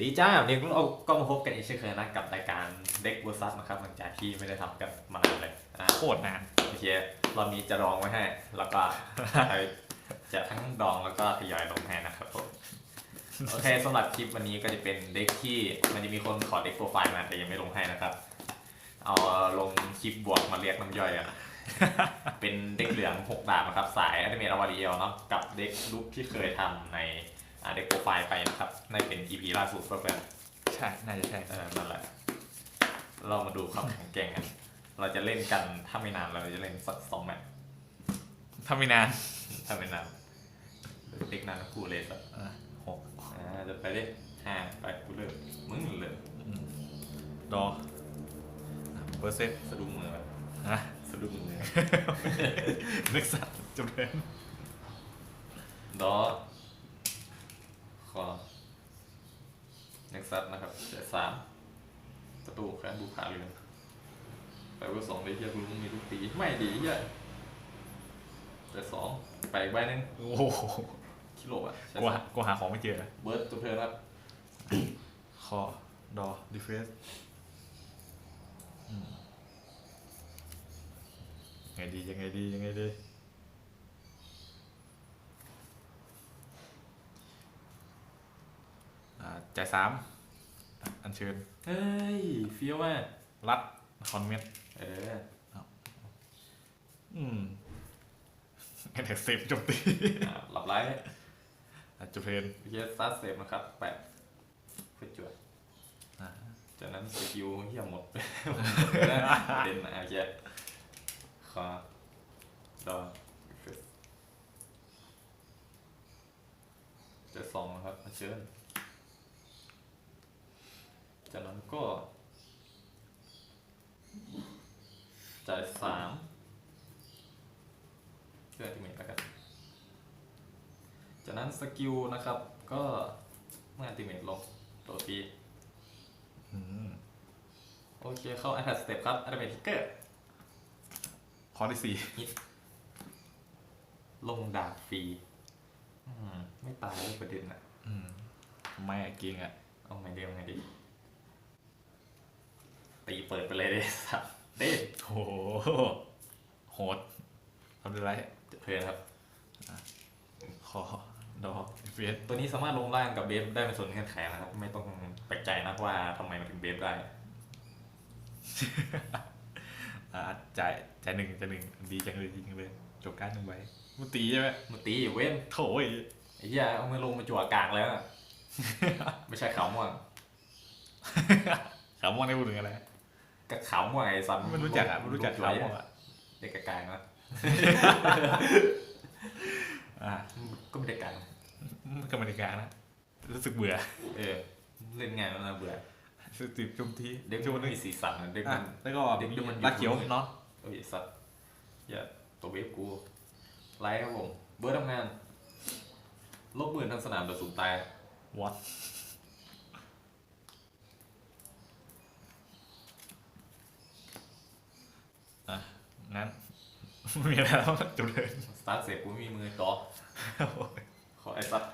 ดีจ้าวันนี้เราก็มาพบกันอีกเช่นเคยนะกับรายการเด็กบูซัสนะครับหลังจากที่ไม่ได้ทำกันมานานเลยนะโคตรนานโอเครอบนี้จะดองไว้ให้ แล้วก็จะทั้งดองแล้วก็ทยอยลงให้นะครับผมโอเคสำหรับคลิปวันนี้ก็จะเป็นเด็กที่มันจะมีคนขอเด็กโปรไฟล์มาแต่ยังไม่ลงให้นะครับ เอาลงคลิปบวกมาเรียกน้ำย่อยอะเป็นเด็กเหลืองหกดาบนะครับสายอันเมตอวารีเอลเนาะกับเด็กลุกที่เคยทำในอ่า เด็กโปรไฟล์ไปนะครับในเป็น EP ล่าสุดเพื่อนใช่ น่าจะใช่ๆเออนั่นแหละ เรามาดูความแข็งแกร่งกัน เราจะเล่นกันถ้าไม่นานเราจะเล่นสักสองแมตช์ถ้าไม่นาน ถ้าไม่นานเด็กนานกูเลยสักอะ หกอ่าจะไปเล่นห้าไปกูเลิกมึงเลิกอืมดอเปอร์เซ็นต์สะดุ้งมือฮะสะดุ้งมือ นึกสัตว์จำเป็นดอคอเน็ก ซัสนะครับเจ็ดสามประตูแขวนบุขาเรือนไปเบอร์สองเลยเฮียกูรู้มีลูกตีไม่ดีเฮียแต่สองไปอีกใบหนึงโอ้โหคิโลอะใช่กูหากูหาของไม่เจอเบิร์ดตัวเพลินครับคอดอดีเฟสยังไงดียังไงดียังไงดีอ่าจ่ายสาม อะอันเชิญ เฮ้ยเฟี้ยวมากรัดคอนเมนเอออืมแอนแท็กเซฟโจมตีอะหลับไรอาจจะเพลนเฮียซัสเซฟนะครับแปดเพื่อจวดอ่าจากนั้นสกิลเฮียหมดเด่นนะโอเคคอดอเจะสองนะครับมาเชิญ จากนั้นก็ จ่ายสามเพื่อที่เมทแล้วกันจากนั้นสกิลนะครับ ก็เมื่ออัลติเมทลงตัวตีอืมโอเคเข้า Attack Step ครับ Ultimate Trigger ข้อที่สี่ลงดาบฟรีอืมไม่ตายเลยประเด็นอะอืมไม่อะเก่งอะ เอาไงเดียวไงดี ตีเปิดไปเลยดิสัตว์เด้โหโหดทำได้ไรเพลินครับคอดอเฟสตัวนี้สามารถลงล่างกับเบฟได้เป็นส่วนเงื่อนไขนะครับ ไม่ต้องแปลกใจนะว่าทำไมมันถึงเบฟได้ อ่าจ่ายจ่ายหนึ่งจ่ายหนึ่งดีจังเลยดีจังเลยจบการดหนึ่งใบมันตีใช่ไหมมันตีอยู่เว้นโถ่ยไอ้เหี้ยเอามือลงมาจั่วกลางแล้วอะไม่ใช่ขาวม่วง ขาวม่วงได้พูดถึงอะไร กับขาวม่วงไอ้สันไม่รู้จักอะไม่รู้จักลูขาวจุ๋ยม่วงอะเด็กกลางๆนะอ่าก็ไม่ได้กลางกรรมการนะรู้สึกเบื่อ เออเล่นงานแล้วนะเบื่อรู้สึกติดจมทีเด็กจมันนึมีสีสันอะเด็กอะมันแล้วก็เด็กมีดูมันลาเขียวอยู่เนาะเอ้ยสัตว์อย่าตัวเวฟกูไลค์ครับผมเบิร์ดทำงานลบหมื่นทั้งสนามโดยสูญตายวัดอ่ะงั้น ไม่มีอะไรแล้วจบเลยสตาร์ทเสร็จกูไม่มีมือต่อขอไอ้สัตว์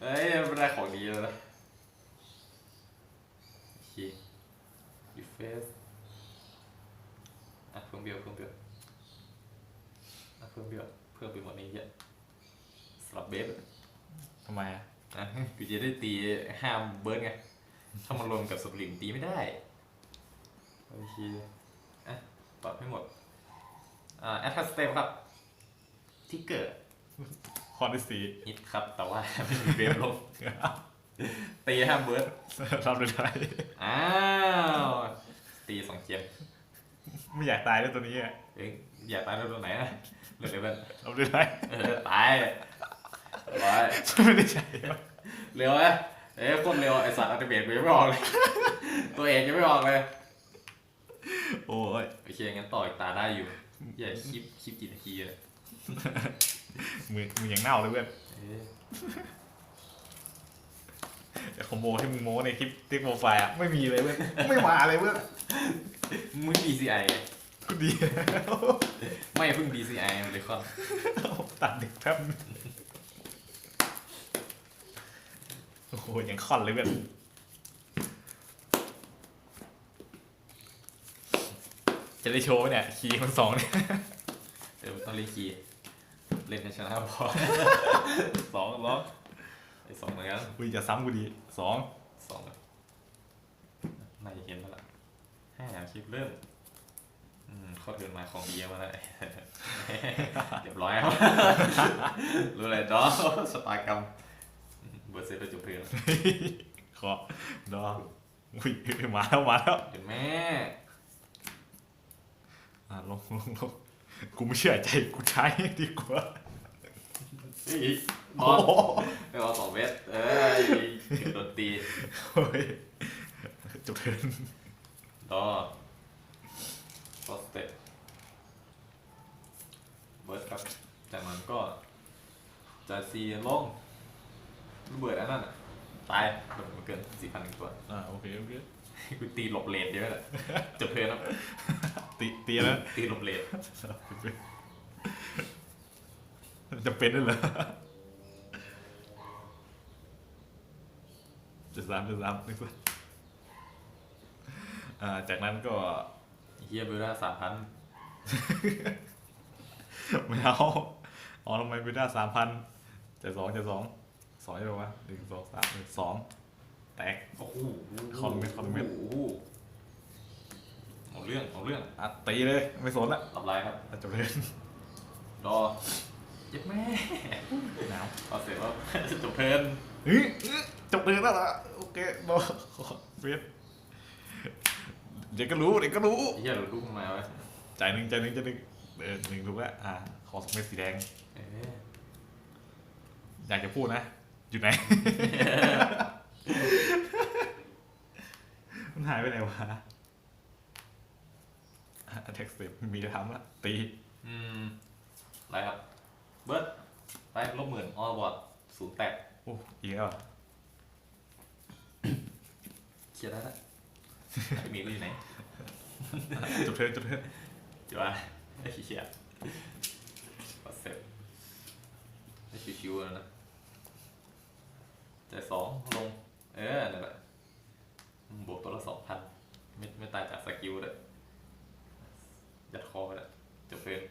เอ้ยไม่ได้ของดีเลยนะโอเคดีเฟสอะเพิ่มเบี้ยวเพิ่มเบี้ยวอะเพิ่มเบี้ยวเพิ่มไปหมดนี้เยอะสลับเบฟทำไมอะอะกูจะได้ตีห้ามเบิร์ดไง ถ้ามันรวมกับสปริงตีไม่ได้ โอเคอะปรับให้หมดอ่า แอตทัสเตปครับที่เกิดข้อที่สี่ฮิตครับ แต่ว่าไม่มีเบฟลงตีห้ามเบิร์ดรับได้ไรอ้าวตีสองเกมไม่อยากตายด้วยตัวนี้อะเอ้ยอย่าตายตรงไหนนะเร็วๆกันรับได้ไรเออตายร้อยไม่ได้ใช้เร็วไหมเอ้ยโคนเร็วไอสัตว์อัลติเมทกูยังไม่ออกเลย ตัวเองยังไม่ออกเลย โอ้ยโอเคงั้นต่ออีกตาได้อยู่ อย่าคลิปคลิปกี่นาทีเลยมือมือยังเน่าเลยเพื่อนเอ้ยแต่คอมโบที่มึงโม้ในคลิปติ๊กโปรไฟล์อะไม่มีเลยเพื่อนไม่มาเลยเพื่อนมึง DCI ไงกูดีไม่เพิ่ง DCI มันเลยครับตัดเด็กแป๊บนึงโอ้โหยังคอนเลยเพื่อ จะได้โชว์ไหมเนี่ยคีย์คนสองเนี่ยเดี๋ยวต้องเล่นคีย์เล่นให้ชนะพอสองสองไอ้สองเหมือนกันอุ้ยจะซ้ำกูดีสองสองอะน่าจะเห็นแล้วล่ะห้าคลิปเริ่มอืมเข้าเดินมาของดีมาแล้วเรียบร้อยครับรู้เลยดอสตากรรมเบอร์เซตไปจุดเพื่อนขอดออุ้ยมาแล้วมาแล้วเห็นแม่ อะลงลงลงกูไม่เชื่อใจกูใช้ดีกว่าเฮ้ยบโอ้อลโหไม่เอาสองเวทเอ้ยเก็บโดนตีเฮ้ยจบเทิร์นดอฟอสเตปเบิร์ดครับ จากนั้นก็ จะซีลงระเบิดอันนั้นอะตายโดนมันเกินสี่พันหนึ่งตัวอ่าโอเคโอเค กูตีหลบเลนเยอะเลยจบเพลินครับตีตีแล้วตีหลบเลนจะเป็นด้วยเหรอจะซ้ำจะซ้ำนึกว่าอ่าจากนั้นก็เฮียเบลล่าสามพันไม่เอาเอาทำไมไม่ได้สามพันจะสองจะสองสองใช่ไหมวะหนึ่งสองสามหนึ่งสอง แตกโอ้โหคอมเมนต์คอมเมนต์โอ้โหเอาเรื่องเอาเรื่องอะตีเลยไม่สนละรับไลน์ครับอะจบเลยรอเย็บแม่หนาวเอาเสร็จแล้วจบเพลินเฮ้ยจบเลยแล้วล่ะโอเคบอเฟสเดี๋ยวก็รู้เดี๋ยวก็รู้เฮียหลุดลูกมาไว้ใจหนึ่งใจหนึ่งใจหนึ่งเออหนึ่งถูกแล้วอ่าขอสองเม็ดสีแดงเอ๊ะอยากจะพูดนะ อยู่ไหน มันหายไปไหนวะเท็กซ์เต็มีจะทำละตีอืมอะไรครับ เบิร์ดไปลบหมื่นออบอร์ดศูนย์แตกโอ้อีกแล้วเหรอเคลียร์ได้ละไอ้มีก็อยู่ไหนจบเทิร์นจบเทิร์นจุ๊บไอ้เหี้ยปัดเสร็จไอ้ชิวๆแล้วนะใจสองลง เออนั่นแหละบวกตัวละสองพันไม่ไม่ตายจากสกิลเลยยัดคอไปแล้วจบเพลิน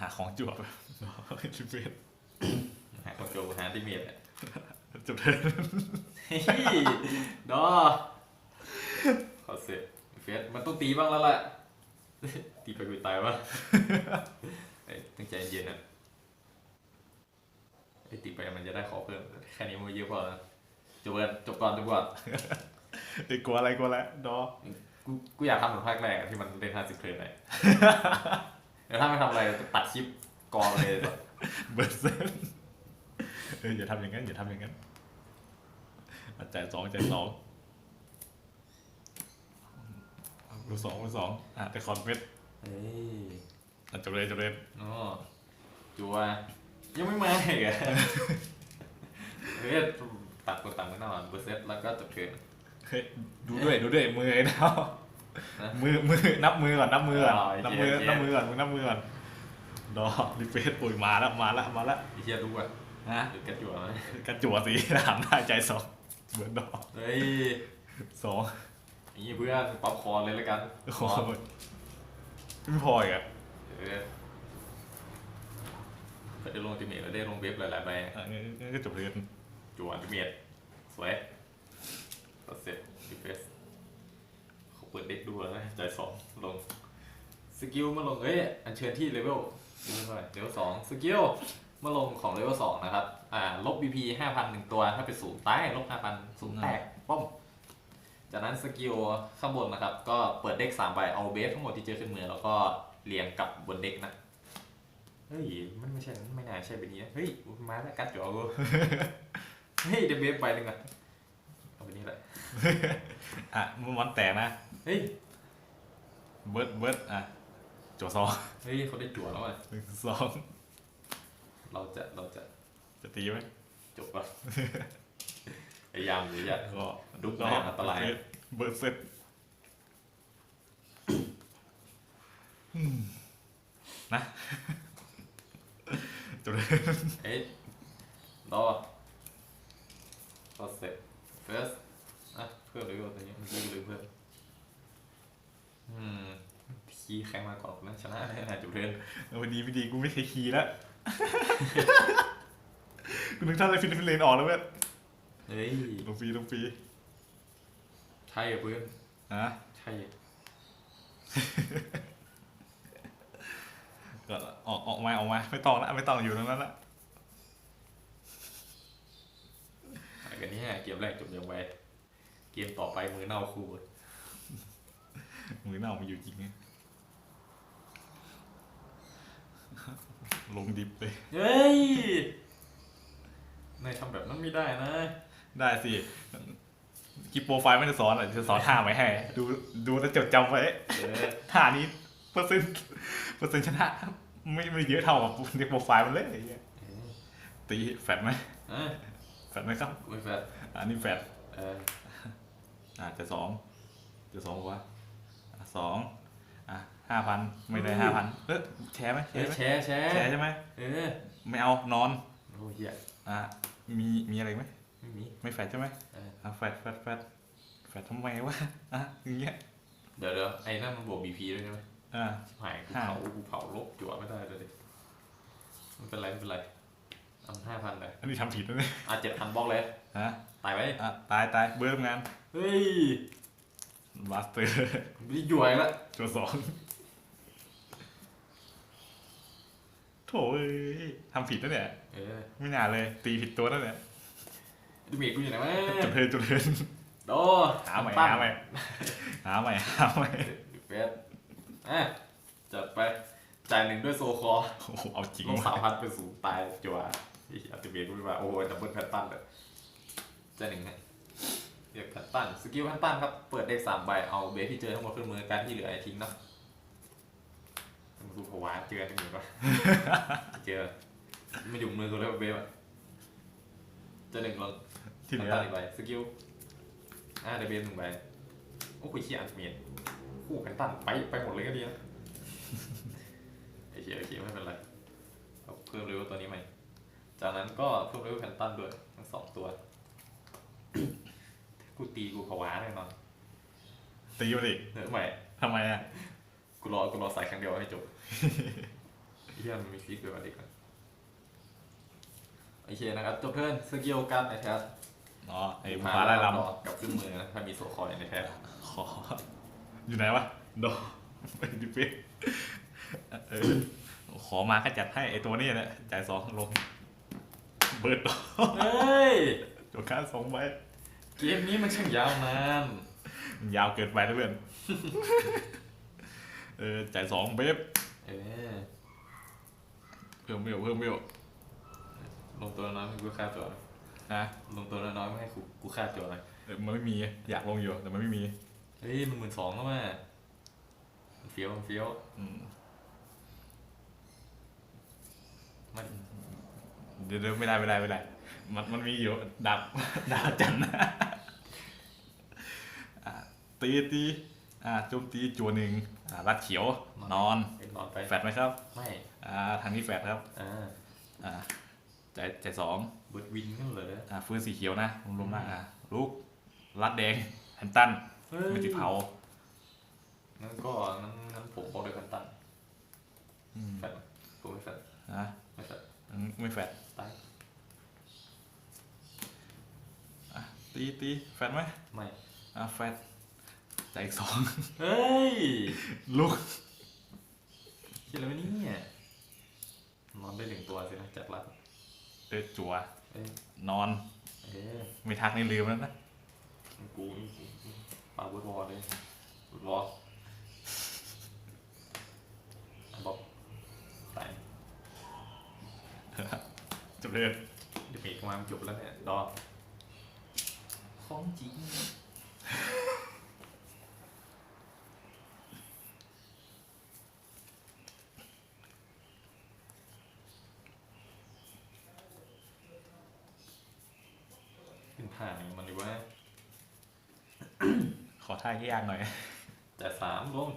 หา ของจั่วแบบจบเทิร์นหาคนโจหาที่เมียเนี่ยจบเทิร์นเฮ้ยดอขอเสร็จเฟสมันต้องตีบ้างแล้วแหละตีไปกูตายวะเอ้ยตั้งใจเย็นๆนะไอ้ตีไปมันจะได้ขอเพิ่มแค่นี้มันก็เยอะพอแล้วจบกันจบก่อนจบก่อนไอ้กลัวอะไรกลัวอะไรดอกูกูอยากทำเหมือนภาคแรกอะที่มันเล่นห้าสิบเพลงเลย แล้วถ้าไม่ทำอะไรจะตัดคลิปกองเลยเบิร์ดเซนเอออย่าทำอย่างนั้นอย่าทำอย่างนั้นอะจ่ายสองจ่ายสองรูสองรูสองอะแต่คอนเฟสเฮ้ยอะจบเลยจบเลยอ๋อจัวยังไม่มาอีกอะเฮ้ยตัดคนต่างกันหน่อยเบอร์เซ็ตแล้วก็จบเกินเฮ้ยดูด้วยดูด้วยมือไอ้ดาวนะ มือมือนับมือก่อนนับมือก่อนอ๋อโอเคนับมือโอเค นับมือก่อนมึงนับมือก่อนดอรีเฟซปุ๋ยมาแล้วมาแล้วมาแล้วไอ้เฮียรู้อะฮะหรือกระจัวไหมกระจั่วสีถามได้ใจสองเบิร์ดดอเฮ้ยสองอย่างนี้เพื่อนป๊อปคอร์นเลยแล้วกันโอ้โหไม่พออีกอะเออก็ได้ลงจิเมทแล้วได้ลงเว็บหลายๆใบ อะงั้นงั้นก็จบเลยจัวจิเมทสวยก็เสร็จดีเฟสเขาเปิดเด็กดูแล้วนะใจสองลง สกิลมาลงเอ้ยอัญเชิญที่เลเวลเลเวลเท่าไหร่เลเวลสองสกิลมาลงของเลเวลสองนะครับ อ่า ลบ BP ห้าพันหนึ่งตัว ถ้าเป็นศูนย์ตายลบห้าพันศูนย์แตกป้อม จากนั้นสกิลข้างบนนะครับ ก็เปิดเด็กสามใบ เอาเบสทั้งหมดที่เจอขึ้นมือ แล้วก็เรียงกับบนเด็กนะ เฮ้ย มันไม่ใช่ ไม่น่าใช่แบบนี้นะเฮ้ย มาแล้วกัดจ่อกูเฮ้ยเดยวเบสใบหนึ่งอะเอาไปนี้แหละ อะมันวันแตกนะ เฮ้ย เบิร์ดเบิร์ดอะจั่วสองเฮ้ยเขาได้จั่วแล้วอะหนึ่งสองเราจะเราจะจะตีไหมจบป่ะพยายามหรือจะก็ดุแม่งอันตรายเบิร์ดเซ็ตอืมนะจบเลยเอ้ยรอรอเสร็จ first อะเพิ่มเลยก็ตัวนี้เมื่อกี้ลืมเพิ่มอืม คีย์ใครมาก่อนคนนั้นชนะแน่นอนจุดเพื่อนวันนี้ไม่ดีกูไม่เคยขี่แล้วกูนึกท่าอะไรฟินฟินเลนออกแล้วเว้ยเฮ้ยลงฟรีลงฟรีใช่อะเพื่อนฮะใช่อะก็ออกออกมาออกมาไม่ต้องละไม่ต้องอยู่ตรงนั้นละอะไรกันเนี่ยเกมแรกจบยังไงเกมต่อไปมือเน่าคู่ มือหน้ามาอยู่จริงไงลงดิบเลย เฮ้ยนายทำแบบนั้นไม่ได้นะ ได้สิคลิปโปรไฟล์ไม่ได้สอนอะจะสอนท่าไว้ให้ ดูดูแล้วจดจำไว้เออท่านี้เปอร์เซ็นต์เปอร์เซ็นต์ชนะไม่ไม่เยอะเท่ากับในโปรไฟล์มันเลยไอ้เหี้ยตีแฟดไหมเออแฟดไหมครับไม่แฟร์อันนี้แฟดเอออ่าจะสองจะสองวะอะ สองอะห้าพันไม่ได้ห้าพันเออแชร์ไหมแชเอ้ยร์ไหมแชร์แชร์แชร์ใช่ไหมเออไม่เอานอนโอ้ยเหี้ยอะมีมีอะไรไหมไม่มี ไม่แฟดใช่ไหมเออ อะแฟดแฟดแฟดแฟดทำไมวะอะอย่างเงี้ยเดี๋ยวเดี๋ยวไอ้นั่นมันบวกบีพีด้วยใช่ไหมอ่าชิบหายกูห้าเผากูเผาลบจั่วไม่ได้เลยดิไม่เป็นไรไม่เป็นไรเอาห้าพันเลยอันนี้ทำผิดนะเนี่ยอะเจ็ดพันบล็อกเลยฮะตายไว้อะตายตายเบิร์มงาน เฮ้ย บาสเตอร์ไม่ได้หย่วยละตัวสองโถ่เอ้ยทำผิดนะเนี่ยเออไม่น่าเลย ตีผิดตัวนั่นแหละดูเมียกูอยู่ไหนวะจุดเทินจุดเทินโดหาใหม่ตั้งหาใหม่หาใหม่หาใหม่เฟสอะจัดไปจ่ายหนึ่งด้วยโซคอโอ้โหเอาจริงลงว่ะสามพันเป็นศูนย์ตายจั่วอีอัติเบียรู้ว่าโอ้ยดับเบิลแพตตันเลยจ่ายหนึ่งนะ เรียกแพตตันสกิลแพตตันครับ เปิดเด็กสามใบ เอาเบสที่เจอทั้งหมดขึ้นมือการที่เหลือไอ้ทิ้งเนาะมันดูผวาเจอที่มือปะเจอไม่อยู่มือกูแล้วเบสอะเจอหนึ่งลงที่เหลือแพตตันอีกใบสกิลอ่าเดยวเบสหนึ่งใบโอ้คุยเชียอันเมียนคู่แพตตันไปไปหมดเลยก็ดีนะไอ้เชียไอ้เชียไม่เป็นไรเอาเพิ่มเลเวลตัวนี้ใหม่จากนั้นก็เพิ่มเลเวลแพนตันด้วยทั้งสองตัว กูตีกูผวาแน่นอนตีมาดิเนื้อใหม่ทำไมอะ กูรอกูรอใส่ครั้งเดียวให้จบเฮียมันมีฟิกด้วยว่ะเด็กอะโอเคนะครับจบเพื่อนสกิลการในแทสอ๋อไอ้ฟ้าไล่ลกับขึ้นมือนะถ้ามีโซคอยในแทสำขอ อยู่ไหนวะโดไปดิเป๊ะเออขอมาก็จัดให้ไอ้ตัวนี้แหละจ่ายสองลง เบิร์ดต่อเฮ้ยตัวค่าสองใบ เกมนี้มันช่างยาวนานยาวเกินไปนะเพื่อน เออจ่ายสองเบบเออเพิ่มเบี้ยวเพิ่มเบี้ยวลงตัวน้อยไม่กูฆ่าตัวฮะลงตัวน้อยไม่ให้กูกูฆ่าตัวนะเออมันไม่มีอยากลงอยู่แต่มันไม่มีเฮ้ยมันหมื่นสองแล้วแม่มันเฟี้ยวมันเฟี้ยวอืมมันเดี๋ยวเดี๋ยวไม่ได้ไม่ได้ไม่ได้ มันมันมีอยู่ดาบดาบจันทร์อะตีตีอ่าโจมตีจัวหนึ่งอ่ารัดเขียวนอนเอ็นนอนไปแฟดไหมครับไม่อ่าทางนี้แฟดครับอ่าอ่าจ่ายจ่ายสองเบิร์ดวินกันเลยอ่าฟื้นสีเขียวนะรวมๆนะอ่าลูกรัดแดงแฮนตันเฮ้ยไม่ติเผางั้นก็งั้นงั้นผมบอกด้วยกันตันอืมแฟดไหมผมไม่แฟดอะไม่แฟดอืมไม่แฟดตาย อะ ตีตีแฟดไหมไม่อ่าแฟดจ่ายอีกสอง เฮ้ยลูกคิดอะไรวะเนี่ยนอนได้หนึ่งตัวสินะจัดรัดเออจัว เอ้ยนอน เอ้ยไม่ทักนี่ลืมแล้วนะ กูนี่กูปาเบิร์ดวอลเลยเบิร์ดวอลอะบอกตายจบเลยเดี๋ยวเมกมามันจบแล้วเนี่ยดอก ของจริงขึ้นผ่านมันดีว่า ขอท่ายากๆหน่อย แต่สามลง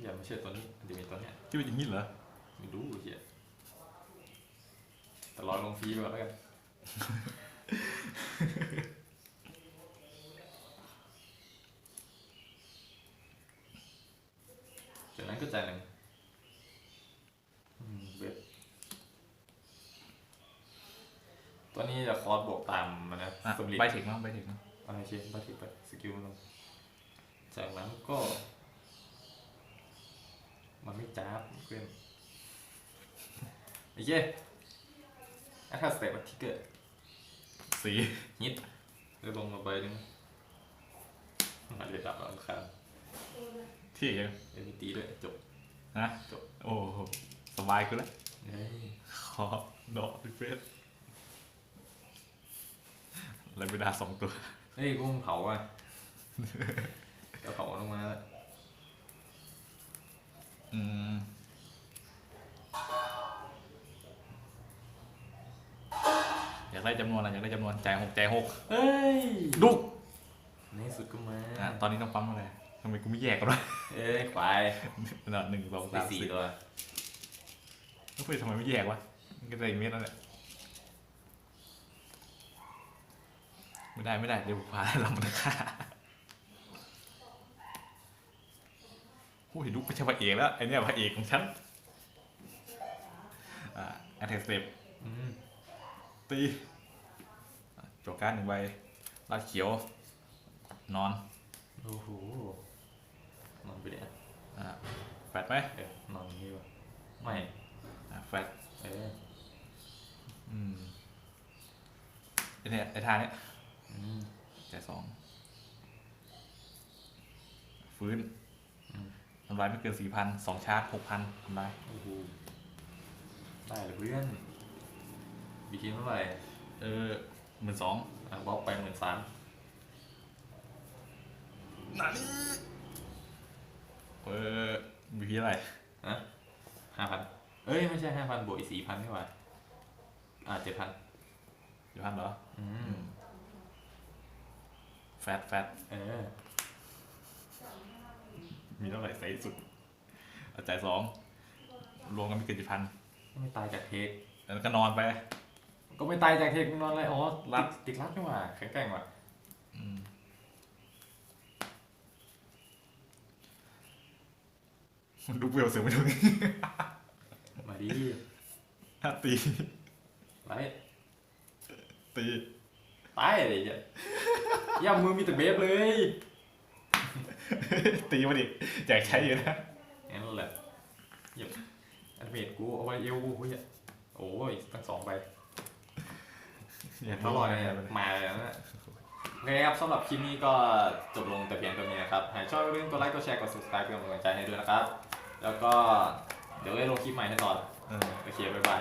อย่าไม่เชื่อตัวนี้เดี๋ยวมีตัวเนี้ยที่เป็นอย่างนี้เหรอ ไม่รู้ไอ้เหี้ยแต่รอลงฟรีไปก่อนแล้วกัน ใจอะไรเว็บตัวนี้จะคอร์สบวกตามมันนะอะสมริดไปถึงมั้งไปถึงมั้งโอเคไปถึงไปสกิลลงจากนั้นก็ มันไม่จ้าบเพื่อนโอเคอัคคาสเตปทิกเกิดสีนิดเลยลงมาไปหนึ่งมาเรียดับอังคาร ที่ยังเอ็นตีด้วยจบนะจบโอ้โหสบายกูแล้วเฮ้ยขอดอกดิเฟสแล้วเวลาสองตัวเฮ้ยกูมึงเผาอะจะเผาลงมาแล้วอืมอยากได้จำนวนอะไรอยากได้จำนวนจ่ายหกจ่ายหกเฮ้ยลูกในที่สุดก็มาอะตอนนี้ต้องปั๊มอะไรทำไมกูไม่แยกกันวะเอ้ยควายหนึ่งหนึ่งสองไปสามสี่สี่ตัวแล้วเพื่อนทำไมไม่แยกวะมันก็ได้อีกเม็ดนั่นแหละไม่ได้ไม่ได้เดี๋ยวพาเรามันฆ่าโอ้ยลูกไม่ใช่พระเอกแล้วไอเนี่ยพระเอกของฉันอ่าแอทเทสเตปอืมตีจบการดหนึ่งใบลาดเขียว นอน โอ้โห นอนไปเลยอะอ่าแฟดไหมเออนอนอย่างนี้วะไม่อ่าแฟดเอออืมไอเนี่ยไอท่าเนี้ยอืมจ่ายสองฟื้นอืมทำลายไม่เกินสี่พันสองชาร์จหกพันทำลายโอ้โหได้เลยเพื่อนบีคินเท่าไหร่เออหมื่นสองอะบล็อกไปหมื่นสามเออมีพีอะไรนะห้าพันเอ้ยไม่ใช่ห้าพันบวกอีกสี่พันนี่หว่าอ่าเจ็ดพันเดี๋ยวพันเหรอ อืม แฟดแฟดเออ มีเท่าไหร่ใส่สุดเอาจ่ายสองรวมกันไม่เกินกี่พันไม่ตายจากเทคแล้วก็นอนไป ก็ไม่ตายจากเทคมึงนอนอะไรอ๋อรัติดดติดรัดนี่หว่าแข็งแกร่งว่ะ อืม ดูเปลวเสือไม่ดูมาดีถ้าตีไรตีตายอะไรอย่างเงี้ยย่ามือมีแต่เบฟเลย ตีมาดิแจกใช้อยู่นะงั้นแหละเหยียบอันเมดกูเอาไว้เอวกูเฮ้ยโอ้ยตั้งสองใบอย่าอร่อยเลยมาเลยนะโอเคครับสำหรับคลิปนี้ก็จบลงแต่เพียงเท่านี้นะครับ หากชอบอย่าลืมกดไลค์กดแชร์กด subscribe เพื่อเป็นกำลังใจให้ด้วยนะครับ แล้วก็เดี๋ยวได้ลงคลิปใหม่ให้ต่อเออ โอเค บ๊ายบาย